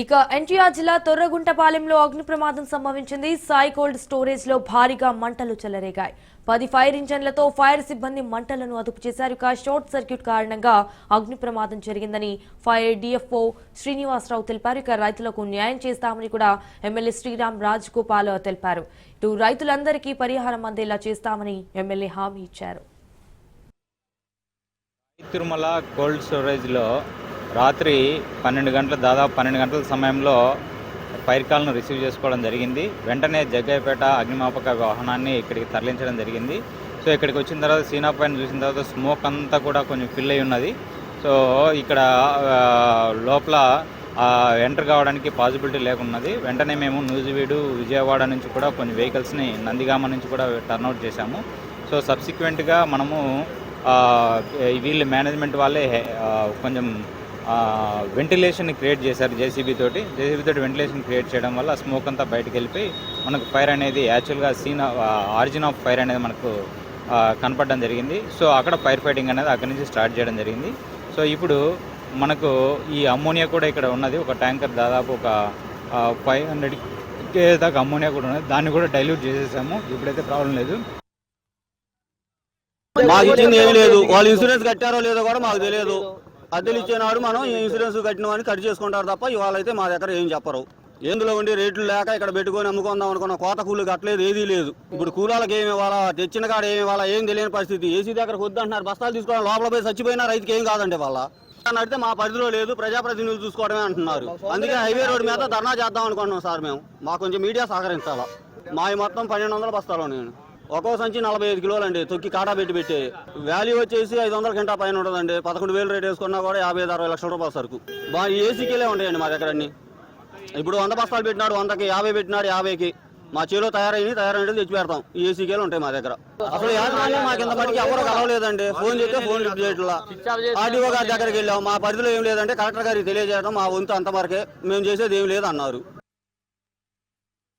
ఇక ఎన్టీఆర్ జిల్లా తొర్రగుంటపాలెంలో అగ్ని ప్రమాదం సంభవించింది. సాయి కోల్డ్ స్టోరేజ్లో భారీగా మంటలు చెలరేగాయి. పది ఫైర్ ఇంజన్లతో ఫైర్ సిబ్బంది మంటలను అదుపు చేశారు. ఇక షార్ట్ సర్క్యూట్ కారణంగా అగ్ని ప్రమాదం జరిగిందని ఫైర్ డిఎఫ్ఓ శ్రీనివాసరావు తెలిపారు. ఇక రైతులకు న్యాయం చేస్తామని కూడా ఎమ్మెల్యే శ్రీరామ్ రాజ్ గోపాల్ తెలిపారు. ఇటు రైతులందరికీ పరిహారం అందేలా చేస్తామని ఎమ్మెల్యే హామీ ఇచ్చారు. తిరుమల కోల్డ్ స్టోరేజ్లో రాత్రి పన్నెండు గంటల దాదాపు పన్నెండు గంటల సమయంలో ఫైర్ కాల్ను రిసీవ్ చేసుకోవడం జరిగింది. వెంటనే జగ్గయ్యపేట అగ్నిమాపక వాహనాన్ని ఇక్కడికి తరలించడం జరిగింది. సో ఇక్కడికి వచ్చిన తర్వాత సీనా పైన చూసిన తర్వాత స్మోక్ అంతా కూడా కొంచెం ఫిల్ అయి ఉన్నది. సో ఇక్కడ లోపల ఎంటర్ కావడానికి పాసిబిలిటీ లేకున్నది. వెంటనే మేము నూజివీడు విజయవాడ నుంచి కూడా కొన్ని వెహికల్స్ని నందిగామ నుంచి కూడా టర్న్అవుట్ చేశాము. సో సబ్సిక్వెంట్గా మనము వీళ్ళ మేనేజ్మెంట్ వాళ్ళే కొంచెం వెంటిలేషన్ క్రియేట్ చేశారు జేసీబీ తోటి. జేసీబీ తోటి వెంటిలేషన్ క్రియేట్ చేయడం వల్ల స్మోక్ అంతా బయటకు వెళ్ళిపోయి మనకు ఫైర్ అనేది యాక్చువల్గా సీన్ ఆరిజిన్ ఆఫ్ ఫైర్ అనేది మనకు కనపడడం జరిగింది. సో అక్కడ ఫైర్ ఫైటింగ్ అనేది అక్కడి నుంచి స్టార్ట్ చేయడం జరిగింది. సో ఇప్పుడు మనకు ఈ అమ్మోనియా కూడా ఇక్కడ ఉన్నది. ఒక ట్యాంకర్ దాదాపు ఒక ఫైవ్ హండ్రెడ్ కే దాకా అమ్మోనియా కూడా ఉన్నది. దాన్ని కూడా డైల్యూట్ చేసేసాము. ఇప్పుడైతే ప్రాబ్లం లేదు. మాకు ఇచ్చింది ఏమీ లేదు. వాళ్ళు ఇన్సూరెన్స్ కట్టారో లేదో కూడా మాకు తెలియదు. అద్దెలు ఇచ్చేనాడు మనం ఇన్సూరెన్స్ కట్టినవని కట్ చేసుకుంటారు తప్ప ఇవాళ అయితే మా దగ్గర ఏం చెప్పరు. ఎందులో ఉండి రేట్లు లేక ఇక్కడ పెట్టుకొని అమ్ముకుందాం అనుకున్న కోత కూలు కట్టలేదు ఏదీ లేదు. ఇప్పుడు కూలాలకు ఏమి ఇవ్వాలా తెచ్చిన కాడ ఏమి ఇవ్వాలా ఏం తెలియని పరిస్థితి. ఏసీ దగ్గరకు వద్దంటున్నారు బస్తాలు తీసుకోవడం లోపల పోయి చచ్చిపోయినా రైతుకి ఏం కాదండి వాళ్ళ. నడితే అడిగితే మా పరిధిలో లేదు ప్రజాప్రతినిధులు చూసుకోవడమే అంటున్నారు. అందుకే హైవే రోడ్డు మీద ధర్నా చేద్దాం అనుకుంటున్నాం సార్ మేము. మాకు కొంచెం మీడియా సహకరించాలా. మా మొత్తం పన్నెండు వందల బస్తాలు నేను ఒక్కో సంచి నలభై ఐదు కిలోలు అండి తొక్కి కాటా పెట్టి పెట్టి. వాల్యూ వచ్చేసి ఐదు వందల గంట పైన ఉంటుందండి. పదకొండు వేలు రేట్ వేసుకున్నా కూడా యాభై ఐదు అరవై లక్షల రూపాయల సరుకు. బాగా ఏసీకేలే ఉంటాయండి మా దగ్గర అన్ని. ఇప్పుడు వంద బస్తాలు పెట్టినాడు వందకి యాభై పెట్టినాడు యాభైకి. మా చేలో తయారైంది తయారైనది తెచ్చి పెడతాం ఈ ఏసీకేలు ఉంటాయి మా దగ్గర. అసలు యాజమాన్యం మాకు ఇంత మటుకు ఎవరు కలవలేదండి. ఫోన్ చేస్తే ఫోన్ లిఫ్ట్ చేయట్లా. ఆర్డీఓ గారి దగ్గరికి వెళ్ళాం. మా పరిధిలో ఏం లేదంటే కలెక్టర్ గారికి తెలియజేయడం మా వంతు అంతవరకే మేము చేసేది ఏం లేదు అన్నారు